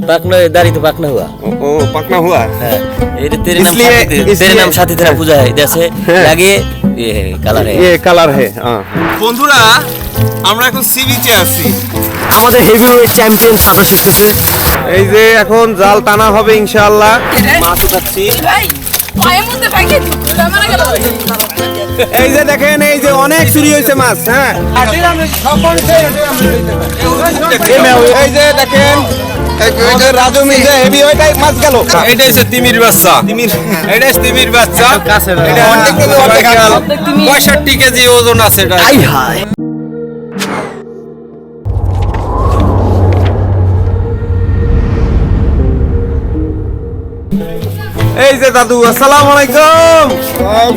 पकना दाढ़ी तो पकना हुआ ओ, ओ पकना हुआ हाँ, ये तेरे नाम इसलिए- साथी तेरे इसलिए- नाम साथी तेरा पूजा है जैसे हाँ। लगे ये है कलर है ये কালার হে বন্ধুরা আমরা এখন সি বিচে আছি আমাদের হেভিওয়েট চ্যাম্পিয়ন সাঁতার শিখতেছে এই যে এখন জাল টানা হবে ইনশাআল্লাহ মাছ উঠাচ্ছি ভাই পায়ের মধ্যে ভেঙে ক্যামেরা গেল এই যে দেখেন এই যে অনেক চুরি হয়েছে মাছ হ্যাঁ এই যে দেখেন আমাদের রাজু মিজে হেভি ওইটাই মাছ গেল। এইটা হচ্ছে তিমির বাচ্চা। তিমির। এটা হচ্ছে তিমির বাচ্চা। এটা অর্ধেক কেজি, অর্ধেক পঁয়ষট্টি কেজি ওজন আছে এটা। আই হাই এই যে দাদু আসসালাম আলাইকুম।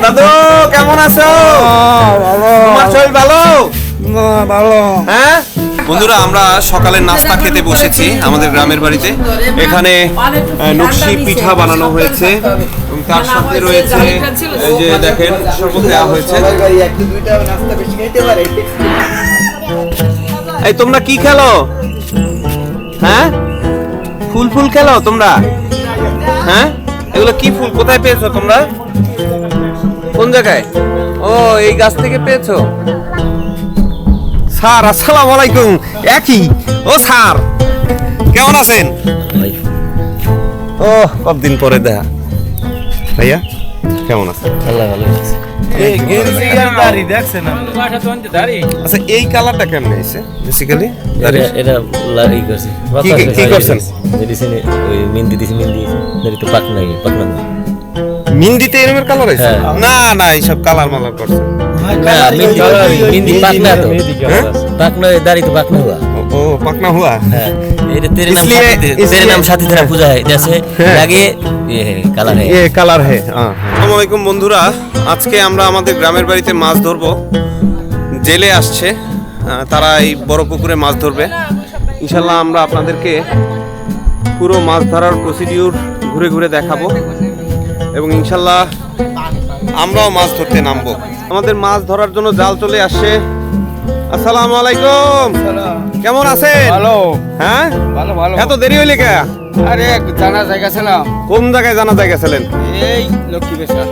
দাদু কেমন আছো? তোমার শরীর ভালো? ভালো। হ্যাঁ? বন্ধুরা আমরা সকালে নাস্তা খেতে বসেছি আমাদের গ্রামের বাড়িতে। এখানে নকশি পিঠা বানানো হয়েছে এবং তার সাথে রয়েছে এই যে দেখেন শরবত দেওয়া হয়েছে। এই তোমরা কি খেলো? হ্যাঁ? ফুল ফুল খেলো তোমরা? হ্যাঁ? এগুলো কি ফুল? কোথায় পেয়েছ তোমরা? কোন জায়গায়? ও এই গাছ থেকে পেয়েছ? স্যার আসসালামু আলাইকুম। একই। ও স্যার কেমন আছেন? ভাই ও কতদিন পরে দেখা। ভাইয়া কেমন আছেন? আল্লাহ ভালো আছে। আচ্ছা এই কালারটা কেমন এসে বেসিক্যালি এটা এটা লারি করছে। কি- করছেন? মেডিসিনে ওই মেহেন্দি দিছি মেহেন্দি দাড়ি তো পাকনা গিয়ে পাকনা না মিন্দিতে এরমের কালার আছে? হ্যাঁ। না না এইসব কালার মালার করছে। ও হ্যাঁ? কালার বন্ধুরা আজকে আমরা আমাদের গ্রামের বাড়িতে মাছ ধরবো। জেলে আসছে তারা এই বড় পুকুরে মাছ ধরবে। ইনশাল্লাহ আমরা আপনাদেরকে পুরো মাছ ধরার প্রসিডিউর ঘুরে ঘুরে দেখাবো। এবং ইনশাল্লাহ আমরাও মাছ ধরতে নামবো। আমাদের মাছ ধরার জন্য জাল চলে আসছে। আসসালামু আলাইকুম। কেমন আছেন? ভালো। হ্যাঁ? ভালো ভালো। এত দেরি হইলে কে? আরে জানা জায়গা ছিলাম কোন জায়গায় জানা যায় গেছিলেন এই লক্ষ্মী বেশা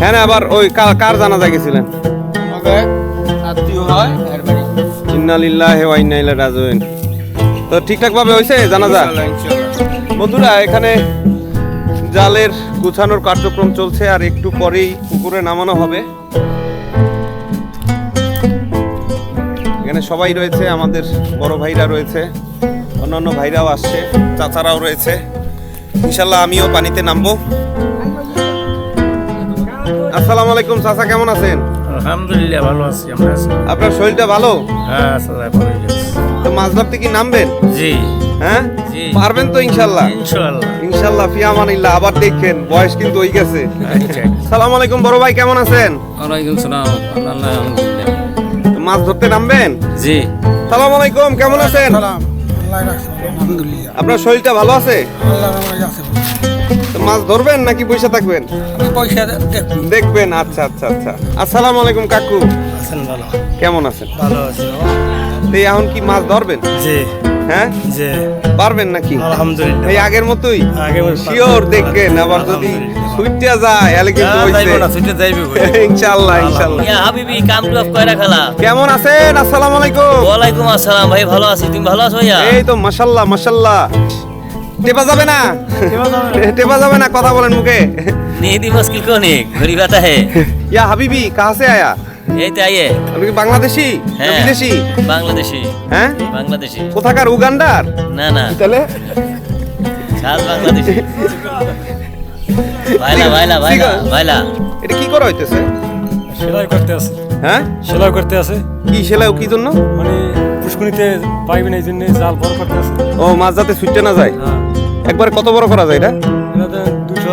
হ্যাঁ না, আবার ওই কার জানাজা গেছিলেন আমাকে আত্মীয় হয় এর বাড়ি। ইন্না লিল্লাহি ওয়া ইন্না ইলাইহি রাজিউন। তো ঠিকঠাক ভাবে হইছে? জানাজা। বন্ধুরা এখানে জালের গুছানোর কার্যক্রম চলছে আর একটু পরেই পুকুরে নামানো হবে। এখানে সবাই রয়েছে আমাদের বড় ভাইরা রয়েছে অন্যান্য ভাইরাও আসছে চাচারাও রয়েছে। ইনশাল্লাহ আমিও পানিতে নামবো। আসসালামু আলাইকুম চাচা কেমন আছেন? আলহামদুলিল্লাহ ভালো আছি আমরা আপনার শরীরটা ভালো? হ্যাঁ গেছে তো মাছ ধরতে কি নামবেন? জি। হ্যাঁ। পারবেন তো ইনশাল্লাহ। ইনশাআল্লাহ ইনশাল্লাহ ফিয়ামানিল্লাহ আবার দেখেন বয়স কিন্তু হয়ে গেছে। আচ্ছা। সালাম আলাইকুম বড় ভাই কেমন আছেন? ওয়ালাইকুম সালাম আলহামদুলিল্লাহ। মাছ ধরতে নামবেন? জি। সালাম আলাইকুম কেমন আছেন? আপনার শরীরটা ভালো আছে? মাছ ধরবেন নাকি পয়সা থাকবেন? দেখবেন আচ্ছা আচ্ছা আচ্ছা। আসসালামু আলাইকুম কাকু। কেমন আছেন? ভালো আছে। তো এই এখন কি মাছ ধরবেন? জি। হ্যাঁ? পারবেন নাকি? আলহামদুলিল্লাহ। এই আগের মতোই? শিওর দেখবেন আবার যদি ছুটতে যায় তাহলে কিন্তু হইছে। না ছুটতে যাইবে ইনশাআল্লাহ ইনশাআল্লাহ। ইয়া হাবিবি কাম কইরা খালা? কেমন আছেন? আসসালামু আলাইকুম। ওয়া আলাইকুম আসসালাম ভাই ভালো আছি। তুমি ভালো আছো এই তো মাশাআল্লাহ মাশাআল্লাহ। টেপা যাবে না? টেপা যাবে না। কথা বলেন মুখে। নেহি দি মুশকিল কোনে? ঘড়ি বাতা হে ইয়া হাবিবি কাছে আয়া। এই তো আইয়ে। কি বাংলাদেশি হ্যাঁ, বিদেশি? বাংলাদেশি। হ্যাঁ? বাংলাদেশি। কোথাকার উগান্ডার? না না। তাহলে? চাল বাংলাদেশি। ভাইলা ভাইলা ভাইলা ভাইলা। এটা কি করা হইতেছে? সেলাই করতে আছে। হ্যাঁ? সেলাই করতে আছে। কি সেলাই কি জন্য? মানে পুষ্কুনিতে পাইবে না এই জন্য জাল বড় করতে আছে। ও মাছ যাতে ছুটতে না যায়। হ্যাঁ। একবার কত বড় করা যায় এটা? এটা দুশো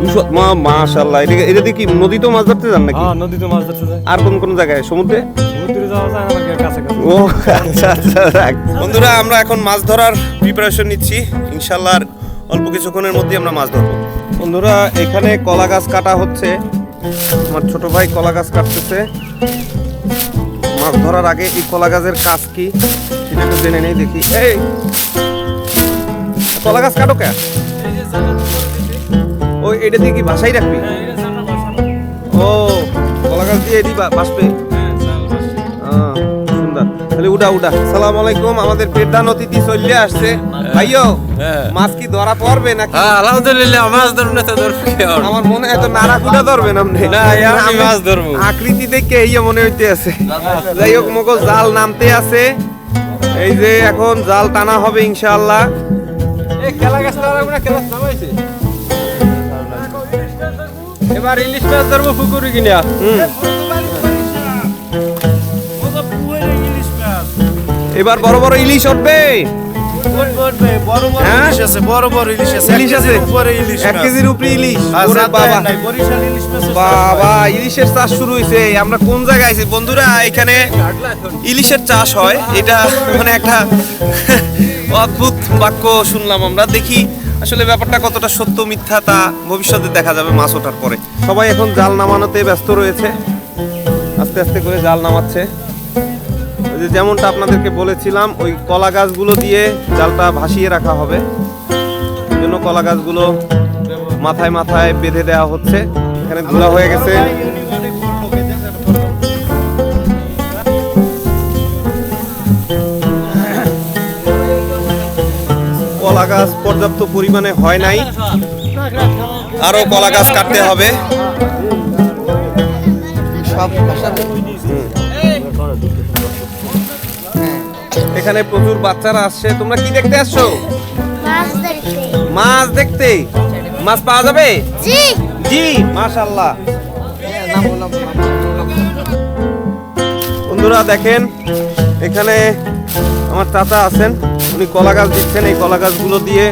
দুশো মা মাশাল্লাহ এটা এটা দিয়ে কি নদীতেও মাছ ধরতে যান নাকি? হ্যাঁ নদীতে মাছ ধরতে যায় আর কোন কোন জায়গায়? সমুদ্রে? সমুদ্রে যাওয়া যায় আমাকে কাছে কাছে ও আচ্ছা আচ্ছা বন্ধুরা আমরা এখন মাছ ধরার প্রিপারেশন নিচ্ছি। ইনশাল্লাহ অল্প কিছুক্ষণের মধ্যে আমরা মাছ ধরবো। বন্ধুরা এখানে কলা গাছ কাটা হচ্ছে। আমার ছোট ভাই কলা গাছ কাটতেছে। মাছ ধরার আগে এই কলা গাছের কাজ কি সেটা একটু জেনে নেই দেখি। এই! কলা গাছ কাটো কে? ওই এটা দিয়ে কি বাসাই রাখবি? ও কলা গাছ দিয়ে এটি বাসবে? সুন্দর। তাহলে উঠা উঠা। সালাম আলাইকুম আমাদের পেটান অতিথি চলে আসছে। ভাইও মাছ কি ধরা পড়বে নাকি? হ্যাঁ আলহামদুলিল্লাহ মাছ না তো ধরবো আমার মনে হয় তো নাড়া কুটা ধরবেন আপনি। না, আমি মাছ ধরবো। আকৃতি দেখে ইয়ে মনে হইতে আছে। যাই হোক মগো জাল নামতে আছে। এই যে এখন জাল টানা হবে ইনশাআল্লাহ। এবার ইলিশ মাছ ধরবো পুকুরে কিনা। এবার বড় বড় ইলিশ উঠবে? ইলিশ আছে এক কেজির উপরে ইলিশ ওরে বাবা। বাবা ইলিশের চাষ শুরু হয়েছে আমরা কোন জায়গায় আছি বন্ধুরা এখানে ইলিশের চাষ হয়। এটা মানে একটা অদ্ভুত বাক্য শুনলাম আমরা। দেখি আসলে ব্যাপারটা কতটা সত্য মিথ্যা তা ভবিষ্যতে দেখা যাবে মাছ ওঠার পরে। সবাই এখন জাল নামানোতে ব্যস্ত রয়েছে। আস্তে আস্তে করে জাল নামাচ্ছে। যেমনটা আপনাদেরকে বলেছিলাম, ওই কলা গাছগুলো দিয়ে জালটা ভাসিয়ে রাখা হবে। জন্য কলা গাছগুলো মাথায় মাথায় বেঁধে দেওয়া হচ্ছে। এখানে ধুলা হয়ে গেছে। কলা গাছ পর্যাপ্ত পরিমাণে হয় নাই। আরও কলা গাছ কাটতে হবে। এখানে প্রচুর বাচ্চারা আসছে। তোমরা কি দেখতে আসছো? মাছ দেখতে। মাছ পাওয়া যাবে? জি। জি মাশাল্লাহ বন্ধুরা দেখেন এখানে আমার চাচা আছেন। উনি কলা গাছ দিচ্ছেন এই কলা গাছগুলো দিয়ে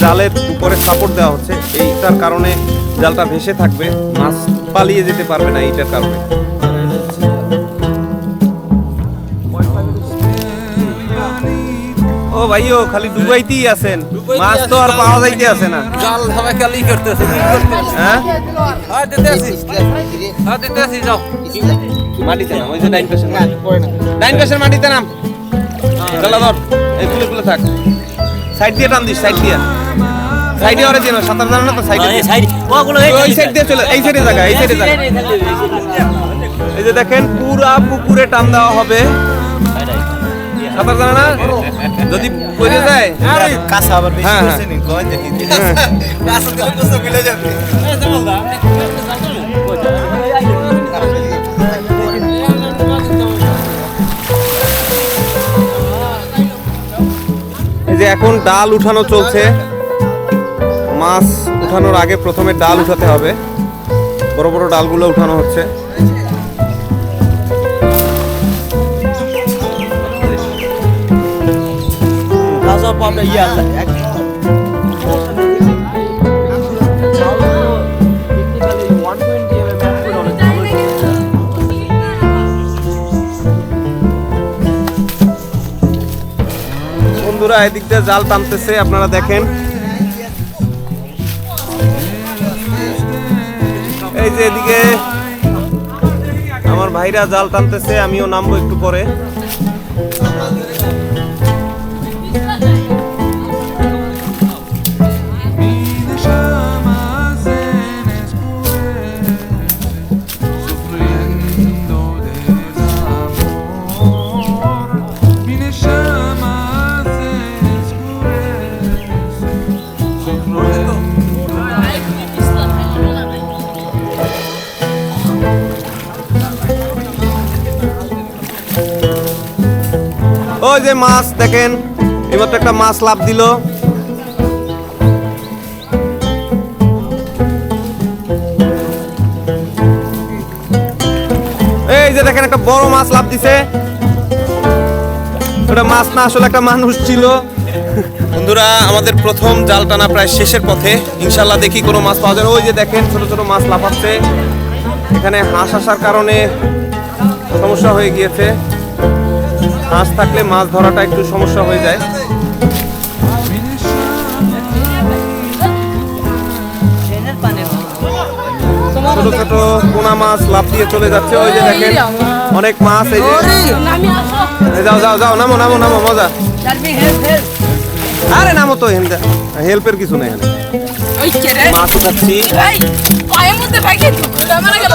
জালের উপরে সাপোর্ট দেওয়া হচ্ছে। এইটার কারণে জালটা ভেসে থাকবে মাছ পালিয়ে যেতে পারবে না এইটার কারণে। ও ভাইও খালি ডুবাইতেই আছেন। মাছ তো আর পাওয়া যাইতে আছে না। জাল ধরা খালি করতেছে। হ্যাঁ? হ্যাঁ দিতে আসি। হ্যাঁ দিতে আসি যাও। মাটিতে নাম ওই যে নাইন পার্সেন্ট নাইন পার্সেন্ট মাটিতে নাম। চলা ধর এই খুলে খুলে থাক। সাইড দিয়ে টান দিস সাইড দিয়ে। সাইডে ওরে দিয়ে সাঁতার জানো না তো সাইডে ওই সাইড দিয়ে চলে এই সাইডে জায়গা এই সাইডে জায়গা। এই যে দেখেন পুরা পুকুরে টান দেওয়া হবে। সাঁতার জানে না? যদি পড়ে যায়। হ্যাঁ হ্যাঁ। এই যে এখন ডাল উঠানো চলছে। মাছ উঠানোর আগে প্রথমে ডাল উঠাতে হবে। বড় বড় ডালগুলো উঠানো হচ্ছে। বন্ধুরা, এদিক দিয়ে জাল টানতেছে, আপনারা দেখেন। এই যে এদিকে আমার ভাইরা জাল টানতেছে, আমিও নামবো একটু পরে। মাছ দেখেন? এইমাত্র একটা মাছ লাভ দিল। এই যে দেখেন একটা বড় মাছ লাভ দিছে। ওটা মাছ না, আসলে একটা মানুষ ছিল। বন্ধুরা, আমাদের প্রথম জাল টানা প্রায় শেষের পথে। ইনশাল্লাহ দেখি কোনো মাছ পাওয়া যায়। ওই যে দেখেন, ছোট ছোট মাছ লাফাচ্ছে। এখানে হাঁস আসার কারণে সমস্যা হয়ে গিয়েছে। হাঁস থাকলে মাছ ধরাটা একটু সমস্যা হয়ে যায়। ছোট ছোট পোনা মাছ লাভ দিয়ে চলে যাচ্ছে। ওই যে দেখেন, অনেক মাছ, এই যে। যাও যাও যাও, নামো নামো নামো, মজা। আরে নামো তো হেল্পের কিছু নেই ওই কে রে? মাছ উঠাচ্ছি এই পায়ের মধ্যে ভেঙে দিও মারা গেল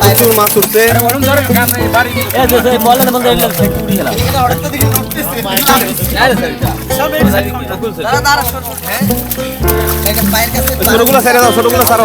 প্রচুর মাছ উঠছে। ওই ছোটগুলো ছেড়ে দাও ছোটগুলো ছাড়ো।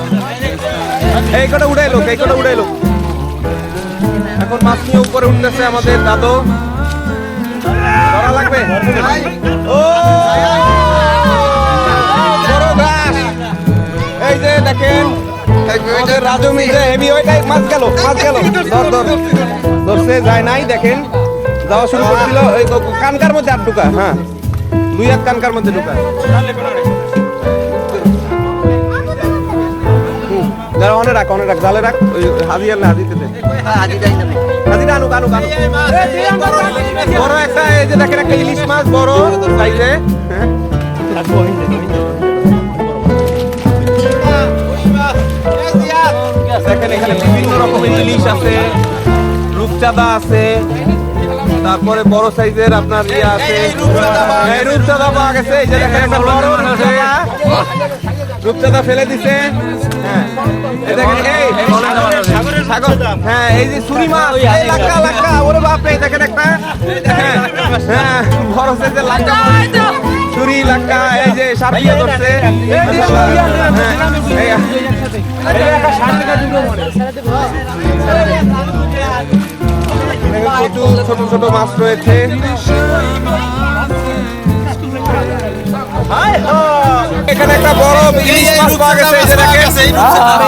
এই কটা উড়াই লোক এই কটা উড়াই লোক। এখন মাছ নিয়ে উপরে উঠতেছে আমাদের দাদু। ধরা লাগবে? ও! এই যে দেখেন রাজু মিলে হেভি ওইটাই মাছ গেল মাছ গেল। ধর ধর। ধরছে, যায় নাই, দেখেন। যাওয়া শুরু করছিল, এই কানকার মধ্যে আর ঢুকা হ্যাঁ। দুই এক কানকার মধ্যে ঢুকা দাঁড়া, অনে রাখ অনে রাখ জালে রাখ। ওই না হাজিতে দে। হাজিটা আনুক আনুক আনুক বড় একটা এই যে দেখেন একটা ইলিশ মাছ বড়। সাইজে। দেখেন এখানে বিভিন্ন রকমের ইলিশ আছে রূপচাঁদা আছে তারপরে বড় সাইজের আপনার ইয়ে আছে। রূপচাঁদা পাওয়া গেছে এই যে দেখেন একটা বড় রূপচাঁদা। রূপচাঁদা ফেলে দিছে। হ্যাঁ। হ্যাঁ এই যে সুরি মাছ লাক্কা লাক্কা। ওরে বাপ রে দেখেন একটা। হ্যাঁ হ্যাঁ বড় সাইজের লাক্কা চুরি লাক্কা এই যে সাপিয়া ধরছে। হ্যাঁ, প্রচুর ছোট ছোট মাছ রয়েছে। এখানে একটা বড় ইলিশ মাছ পাওয়া গেছে এই যে দেখেন।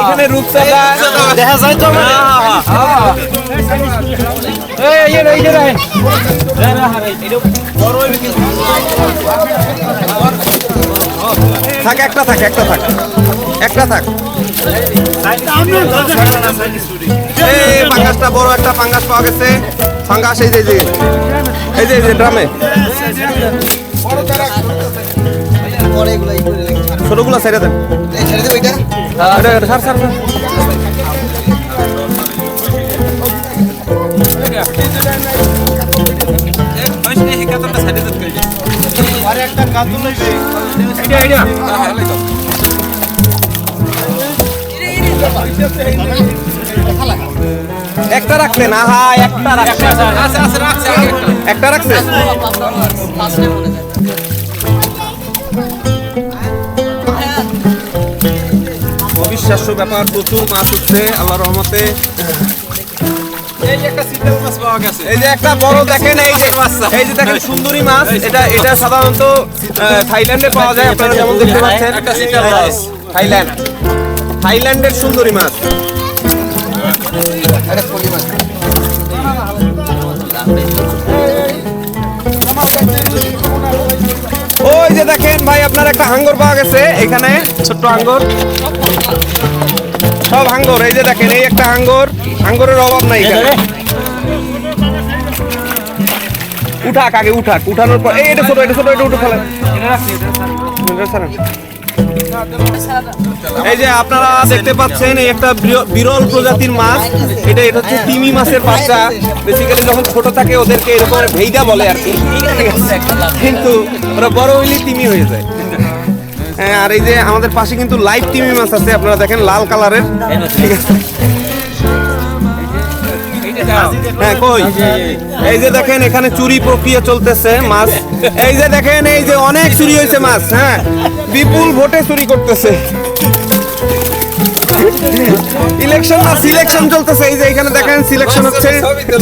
এখানে রূপচাঁদা। দেখা যায় তো থাক একটা থাক একটা থাক। একটা থাক। এই পাঙ্গাসটা বড় একটা পাঙ্গাস পাওয়া গেছে। পাঙ্গাস এই যে এই যে। এই যে এই ড্রামে। ছোটগুলো ছেড়ে দেন এটা, এটা, ছাড়, ছাড়। একটা রাখলেন আহা একটা রাখলেন একটা রাখছে? অবিশ্বাস্য ব্যাপার প্রচুর মাছ উঠছে আল্লাহ রহমতে। এই যে একটা বড় দেখেন এই যে এই যে দেখেন সুন্দরী মাছ এটা এটা সাধারণত থাইল্যান্ডে পাওয়া যায় আপনারা যেমন দেখতে পাচ্ছেন। থাইল্যান্ড। থাইল্যান্ডের সুন্দরী মাছ। ভাই আপনার একটা হাঙ্গর পাওয়া গেছে এখানে ছোট্ট হাঙ্গর। সব হাঙ্গর এই যে দেখেন এই একটা হাঙ্গর হাঙ্গরের অভাব নাই এখানে। উঠাক আগে উঠাক উঠানোর পর এই এটা ছোট এটা ছোট এটা উঠে ফেলেন এটা। এই যে আপনারা দেখতে পাচ্ছেন একটা বির- বিরল প্রজাতির মাছ। এটা এটা হচ্ছে তিমি মাছের বাচ্চা। বেসিক্যালি যখন ছোট থাকে, ওদেরকে এরকম ভেইদা বলে আর কি। কিন্তু ওরা বড় হইলে তিমি হয়ে যায়। হ্যাঁ আর এই যে আমাদের পাশে কিন্তু লাইভ তিমি মাছ আছে। আপনারা দেখেন, লাল কালারের। ঠিক আছে? হ্যাঁ কই? এই যে দেখেন, এখানে চুরি প্রক্রিয়া চলতেছে মাছ। এই যে দেখেন, এই যে অনেক চুরি হয়েছে মাছ হ্যাঁ। বিপুল ভোটে চুরি করতেছে। ইলেকশন না সিলেকশন চলতেছে। এই যে এখানে দেখেন সিলেকশন হচ্ছে।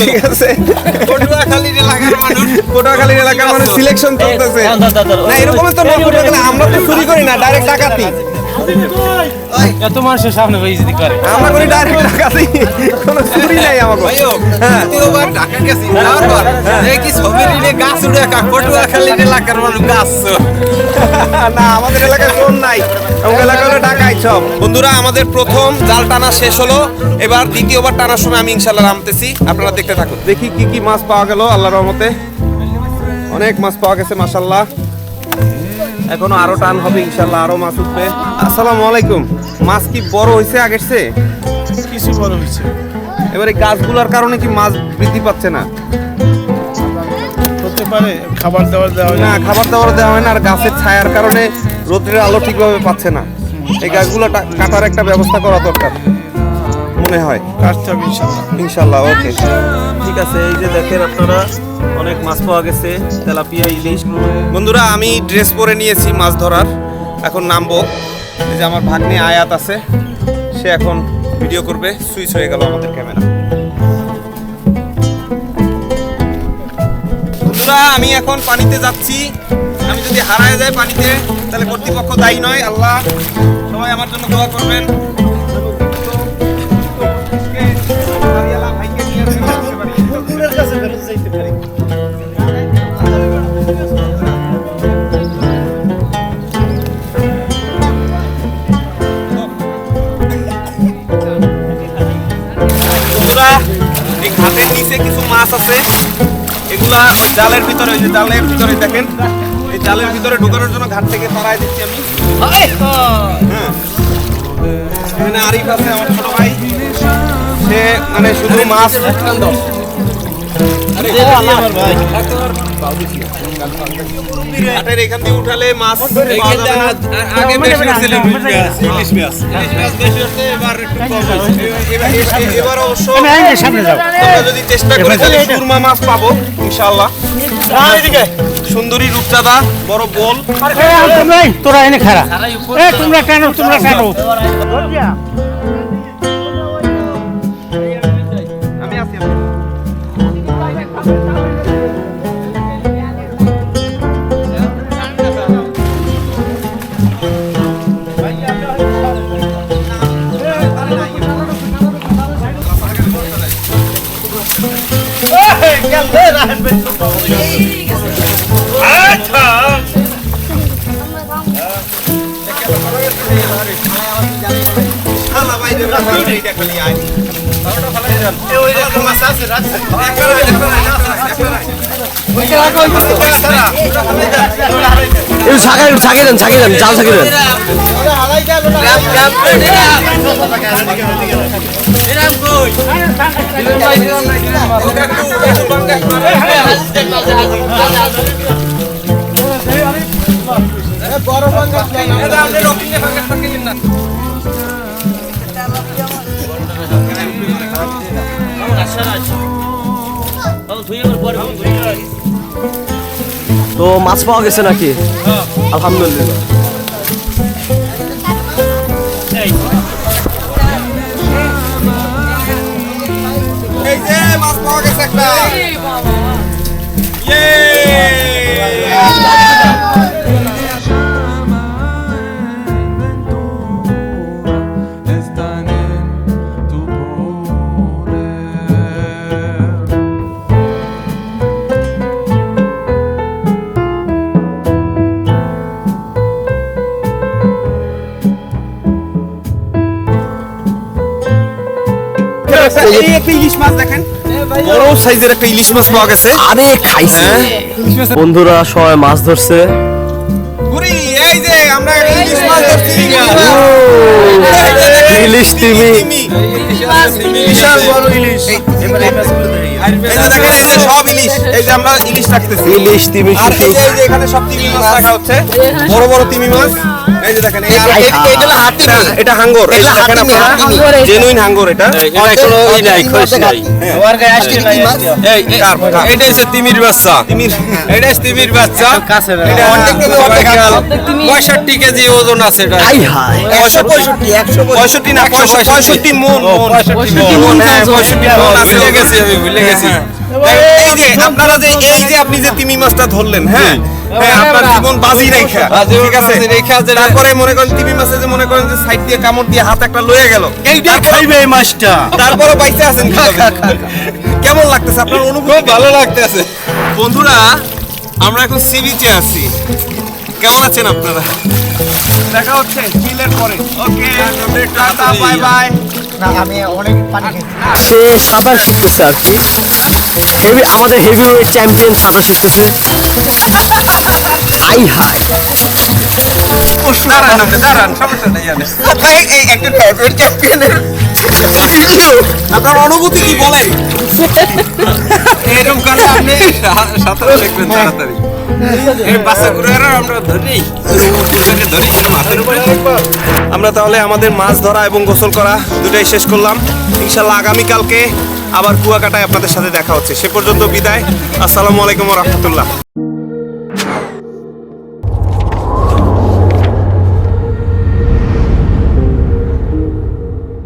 ঠিক আছে। পটুয়াখালীর এলাকার মানুষ। পটুয়াখালীর এলাকার মানুষ সিলেকশন চলতেছে। না এরকম তো আমরা তো চুরি করি না ডাইরেক্ট ডাকাতি। এত মানুষের সামনে বেইজ্জতি করে। আমরা করি ডাইরেক্ট ডাকাতি কোনো চুরি নাই আমাকে। হ্যাঁ। দ্বিতীয়বার ঢাকা গেছি যাওয়ার পর এই ছবি রিলে গাছ উড়ে কা পটুয়াখালীর এলাকার মানুষ গাছ। না আমাদের এলাকায় ফোন নাই। আমাদের এলাকা হলো ঢাকায় সব। বন্ধুরা আমাদের প্রথম জাল টানা শেষ হলো। এবার দ্বিতীয়বার টানার সময় আমি ইনশাল্লাহ নামতেছি। আপনারা দেখতে থাকুন। দেখি কি কি মাছ পাওয়া গেল আল্লাহর রহমতে। অনেক মাছ পাওয়া গেছে মাশাল্লাহ এখনও আরও টান হবে ইনশাল্লাহ আরও মাছ উঠবে। আসসালামু আলাইকুম। মাছ কি বড় হয়েছে আগের চেয়ে? কিছু বড় হয়েছে। এবারে গাছগুলোর কারণে কি মাছ বৃদ্ধি পাচ্ছে না? হতে পারে খাবার দাবার দেওয়া না খাবার দাবার দেওয়া হয় না আর গাছের ছায়ার কারণে রোদের আলো ঠিকভাবে পাচ্ছে না। এই গাছগুলো কাটার একটা ব্যবস্থা করা দরকার। মনে হয়। কাটতে হবে ইনশাল্লাহ। ইনশাল্লাহ ওকে। ঠিক আছে এই যে দেখেন আপনারা অনেক মাছ পাওয়া গেছে তেলাপিয়া ইলিশ। বন্ধুরা আমি ড্রেস পরে নিয়েছি মাছ ধরার এখন নামবো। এই যে আমার ভাগ্নে আয়াত আছে সে এখন ভিডিও করবে সুইচ হয়ে গেল আমাদের ক্যামেরা। বন্ধুরা আমি এখন পানিতে যাচ্ছি। আমি যদি হারায় যাই পানিতে তাহলে কর্তৃপক্ষ দায়ী নয় আল্লাহ সবাই আমার জন্য দোয়া করবেন। বন্ধুরা এই ঘাটের নিচে কিছু মাছ আছে। এগুলা জালের ভিতরে ওই যে জালের ভিতরে দেখেন। এই জালের ভিতরে ঢোকানোর জন্য ঘাট থেকে তাড়াই দিচ্ছি আমি। হ্যাঁ। এখানে আরিফ আছে আমার ছোট ভাই। সে মানে শুধু মাছ। উঠালে মাছ। আগে এবার অবশ্য যদি চেষ্টা করি তাহলে সুরমা মাছ পাবো ইনশাআল্লাহ। সুন্দরী রূপচাঁদা বড় বল। তোরা এনে খারা। তোমরা কেন তোমরা কেন? আল্লাহ ভাই রে, ভাই, এইটা খালি আয়। এ ওই যে একটা মাছ আছে, রাখছে। একটা রাখ, একটা রাখ, একটা রাখ, একটা রাখ। ওইটা রাখ, ওই মাছটা রাখ, ছাড়া। ছাগেন ছাগেন ছাগেন জাল ছাগেন ওটা একটু- একটু লঙ্কা একটু এটা আপনি রকিংয়ে ফাঁকা ফাঁকা দিন না। তো মাছ পাওয়া গেছে নাকি? আলহামদুলিল্লাহ। এই মাছ পাওয়া গেছে একটা। এই একটা ইলিশ মাছ দেখেন। বড় সাইজের একটা ইলিশ মাছ পাওয়া গেছে। আরে খাইছে। বন্ধুরা সবাই মাছ ধরছে। গুরি এই যে আমরা ইলিশ মাছ ধরছি ইলিশ তিমি বিশাল বড় ইলিশ। এবার এই মাছগুলো যে দেখেন এই যে সব ইলিশ। এই যে আমরা ইলিশ রাখতেছি। ইলিশ তিমি আর এই যে এখানে সব তিমি মাছ। রাখা হচ্ছে। বড় বড় তিমি মাছ। এই যে দেখেন এটা হাঙ্গর। এই যে দেখেন আপনারা। জেনুইন হাঙ্গর এটা। কার কার? হচ্ছে তিমির বাচ্চা। এটা তিমির বাচ্চা। কাছে না। এটা পঁয়ষট্টি কেজি ওজন আছে এটা। পঁয়ষট্টি না পঁয়ষট্টি। পঁয়ষট্টি মন মন। মন হ্যাঁ পঁয়ষট্টি মন আছে ভুলে আমি ভুলে এই যে আপনারা যে এই যে আপনি যে তিমি মাছটা ধরলেন হ্যাঁ হ্যাঁ আপনার জীবন বাজি রেখা। ঠিক আছে? বাজি রেখা যেটা- তারপরে মনে করেন তিমি মাছে যে মনে করেন যে সাইড দিয়ে কামড় দিয়ে হাত একটা লয়ে গেল। এইটা খাইবে এই মাছটা। তারপরে বাইসে আছেন কেমন লাগতেছে? আপনার অনুভব ভালো লাগতেছে। বন্ধুরা আমরা এখন সি বিচে আছি। কেমন আছেন আপনারা? দেখা হচ্ছে বিলের পরে। ওকে টাটা বাই বাই সে সাঁতার শিখতেছে আর কি। হেভি আমাদের হেভি ওয়েট চ্যাম্পিয়ন সাঁতার শিখতেছে। আই হাই জানে আপনার অনুভূতি কি বলেন? এরকম আপনি সাঁতার শিখবেন তাড়াতাড়ি। আমরা তাহলে আমাদের মাছ ধরা এবং গোসল করা দুটাই শেষ করলাম। ইনশাল্লাহ আগামীকালকে আবার কুয়াকাটায় আপনাদের সাথে দেখা হচ্ছে। সে পর্যন্ত বিদায়। আসসালামু আলাইকুম রহমতুল্লাহ।